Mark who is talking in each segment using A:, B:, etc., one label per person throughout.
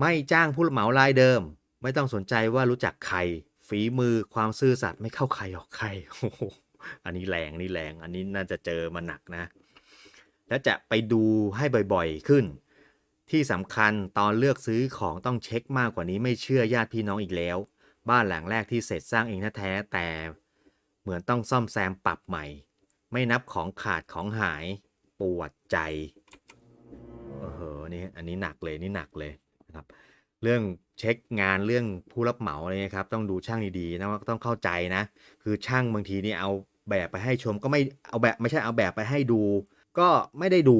A: ไม่จ้างผู้รับเหมารายเดิม ไม่ต้องสนใจว่ารู้จักใคร ฝีมือความซื่อสัตย์ไม่เข้าใครออกใครโอ้โหอันนี้แรงนี่แรง อันนี้น่าจะเจอมาหนักนะ และจะไปดูให้บ่อยๆขึ้น ที่สำคัญตอนเลือกซื้อของต้องเช็คมากกว่านี้ไม่เชื่อญาติพี่น้องอีกแล้ว บ้านหลังแรกที่เสร็จสร้างเองแท้แต่เหมือนต้องซ่อมแซมปรับใหม่ ไม่นับของขาดของหายปวดใจเออเหนี่อันนี้หนักเลยนี่หนักเลย นะครับ เรื่องเช็คงานเรื่องผู้รับเหมาอะไรเงี้ยครับต้องดูช่างดีๆนะว่าต้องเข้าใจนะ คือช่างบางทีนี่เอาแบบไปให้ชมก็ไม่เอาแบบไม่ใช่เอาแบบไปให้ดู ก็ไม่ได้ดู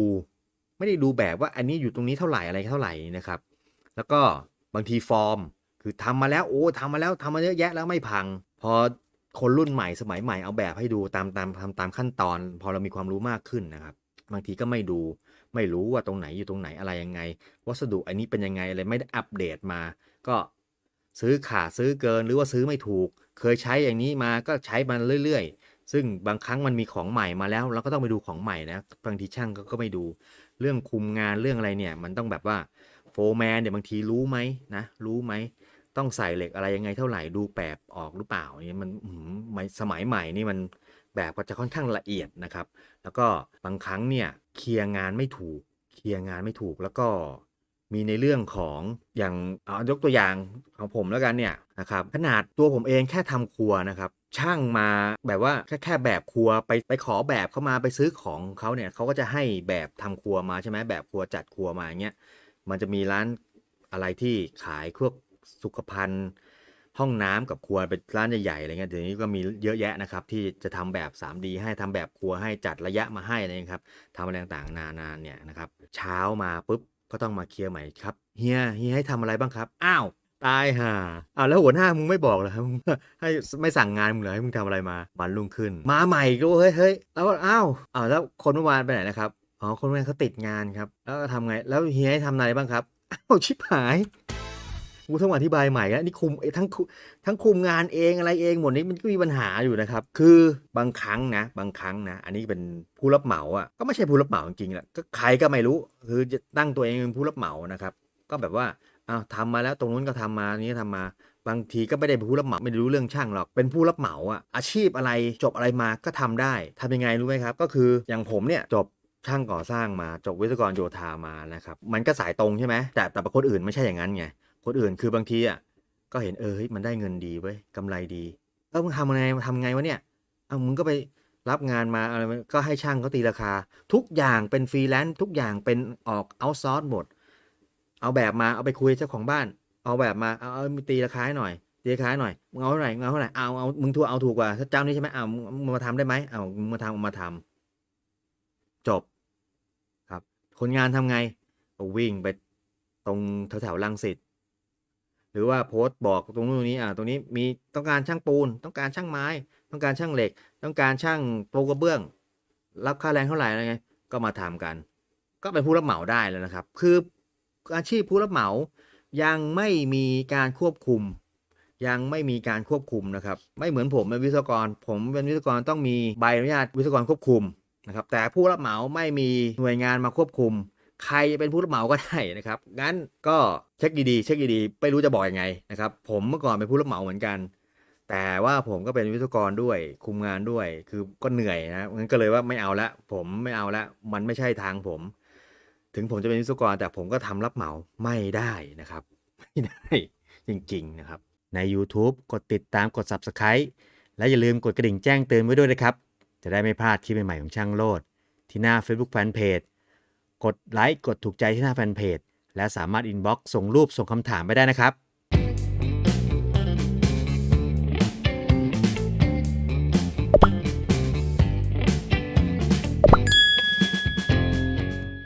A: ไม่ได้ดูแบบว่าอันนี้อยู่ตรงนี้เท่าไหร่อะไรเท่าไหร่นะครับ แล้วก็บางทีฟอร์ม คือทำมาแล้วโอ้ทำมาแล้วทำมาเยอะแยะแล้วไม่พัง พอคนรุ่นใหม่สมัยใหม่เอาแบบให้ดูตามตามทำตามขั้นตอน พอเรามีความรู้มากขึ้นนะครับ บางทีก็ไม่ดู ไม่รู้ว่าตรงไหนอยู่ตรงไหนอะไรยังไง วัสดุอันนี้เป็นยังไงอะไรไม่ได้อัปเดตมา ก็ซื้อขาดซื้อเกินหรือว่าซื้อไม่ถูก เคยใช้อย่างนี้มาก็ใช้มันเรื่อย ๆ ซึ่งบางครั้งมันมีของใหม่มาแล้ว เราก็ต้องไปดูของใหม่นะบางทีช่างก็ก็ไม่ดู เรื่องคุมงานเรื่องอะไรเนี่ย มันต้องแบบว่าโฟร์แมนเนี่ยบางทีรู้ไหมนะรู้ไหมต้องใส่เหล็กอะไรยังไงเท่าไหร่ดูแบบออกหรือเปล่าเนี่ยมันสมัยใหม่นี่มัน แบบก็จะค่อนข้างละเอียดนะครับ แล้วก็บางครั้งเนี่ยเคลียร์งานไม่ถูก เคลียร์งานไม่ถูกแล้วก็มีในเรื่องของอย่างเอายกตัวอย่างของผมแล้วกันเนี่ยนะครับขนาดตัวผมเองแค่ทำครัวนะครับ ช่างมาแบบว่าแค่แค่แบบครัวไปไปขอแบบเข้ามาไปซื้อของเขาเนี่ยเขาก็จะให้แบบทำครัวมาใช่ไหมแบบครัวจัดครัวมาอย่างเงี้ยมันจะมีร้านอะไรที่ขายพวกสุขภัณฑ์ ห้องน้ำกับครัวเป็นร้านใหญ่ๆอะไรเงี้ยเดี๋ยวนี้ก็มีเยอะแยะนะครับ ที่จะทำแบบ 3D ให้ทำแบบครัวให้จัดระยะมาให้นะครับทำอะไรต่างๆ นานาเนี่ยนะครับ เช้ามาปุ๊บก็ต้องมาเคลียร์ใหม่ครับเฮียเฮียให้ทำอะไรบ้างครับอ้าวตายห่าอ้าวแล้วหัวหน้ามึงไม่บอกเหรอมึงให้ไม่สั่งงานมึงเหรอให้มึงทำอะไรมาวันรุ่งขึ้น มาใหม่ก็เฮ้ยเฮ้ยแล้วอ้าวอ้าวแล้วคนเมื่อวานไปไหนนะครับอ๋อคนเมื่อวานเขาติดงานครับแล้วก็ทำไงแล้วเฮียให้ทำอะไรบ้างครับอ้าวชิบหาย กูต้องอธิบายใหม่แล้วนี่คุมทั้งทั้งคุมงานเองอะไรเองหมดนี้มันก็มีปัญหาอยู่นะครับ คือบางครั้งนะ บางครั้งนะ อันนี้เป็นผู้รับเหมาอะก็ไม่ใช่ผู้รับเหมาจริงๆแหละก็ใครก็ไม่รู้คือจะตั้งตัวเองเป็นผู้รับเหมานะครับ ก็แบบว่าอ้าวทำมาแล้วตรงนู้นก็ทำมานี้ก็ทำมาบางทีก็ไม่ได้เป็นผู้รับเหมาไม่รู้เรื่องช่างหรอก เป็นผู้รับเหมาอะอาชีพอะไรจบอะไรมาก็ทำได้ทำยังไงรู้ไหมครับ ก็คืออย่างผมเนี่ยจบ ช่างก่อสร้างมาจบวิศวกรโยธามานะครับมันก็สายตรงใช่ไหมแต่แต่คนอื่นไม่ใช่อย่างนั้นไงคนอื่นคือบางทีอะก็เห็นเออเฮ้ยมันได้เงินดีเว้ยกำไรดีเออมึงทำไงทำไงวะเนี่ยเอามึงก็ไปรับงานมาอะไรก็ให้ช่างเขาตีราคา ทุกอย่างเป็นฟรีแลนซ์ทุกอย่างเป็นออกเอาซอร์สหมด เอาแบบมาเอาไปคุยเจ้าของบ้าน เอาแบบมาเอาเอามีตีราคาให้หน่อยตีราคาให้หน่อยมึงเอาเท่าไหร่มึงเอาเท่าไหร่เอาเอามึงถูกเอาถูกกว่าเจ้านี้ใช่ไหมเอามึงมึงมาทำได้ไหมเอามึงมาทำมาทำจบ คนงานทำไงก็วิ่งไปตรงแถวๆลังสิตหรือว่าโพสต์บอกตรงนู้นตรงนี้อ่าตรงนี้มีต้องการช่างปูน ต้องการช่างไม้ ต้องการช่างเหล็ก ต้องการช่างปูกระเบื้อง รับค่าแรงเท่าไหร่อะไรไงก็มาทำกัน ก็เป็นผู้รับเหมาได้แล้วนะครับ คืออาชีพผู้รับเหมายังไม่มีการควบคุม ยังไม่มีการควบคุมนะครับ ไม่เหมือนผมเป็นวิศวกร ผมเป็นวิศวกรต้องมีใบอนุญาตวิศวกรควบคุม นะครับแต่ผู้รับเหมาไม่มีหน่วยงานมาควบคุม ใครจะเป็นผู้รับเหมาก็ได้นะครับงั้นก็เช็คดีๆเช็คดีๆไม่รู้จะบอกยังไงนะครับผมเมื่อก่อนเป็นผู้รับเหมาเหมือนกัน แต่ว่าผมก็เป็นวิศวกรด้วยคุมงานด้วย คือก็เหนื่อยนะงั้นก็เลยว่าไม่เอาละ ผมไม่เอาละ มันไม่ใช่ทางผม ถึงผมจะเป็นวิศวกรแต่ผมก็ทำรับเหมาไม่ได้นะครับ ไม่ได้จริงๆนะครับใน YouTube กดติดตามกด Subscribe และอย่าลืมกดกระดิ่งแจ้งเตือนไว้ด้วยนะครับ จะได้ไม่พลาดคลิปใหม่ๆของช่างโลด ที่หน้า Facebook Fanpage กดไลค์กดถูกใจที่หน้าแฟนเพจและสามารถอินบ็อกซ์ส่งรูปส่งคำถามไปได้นะครับ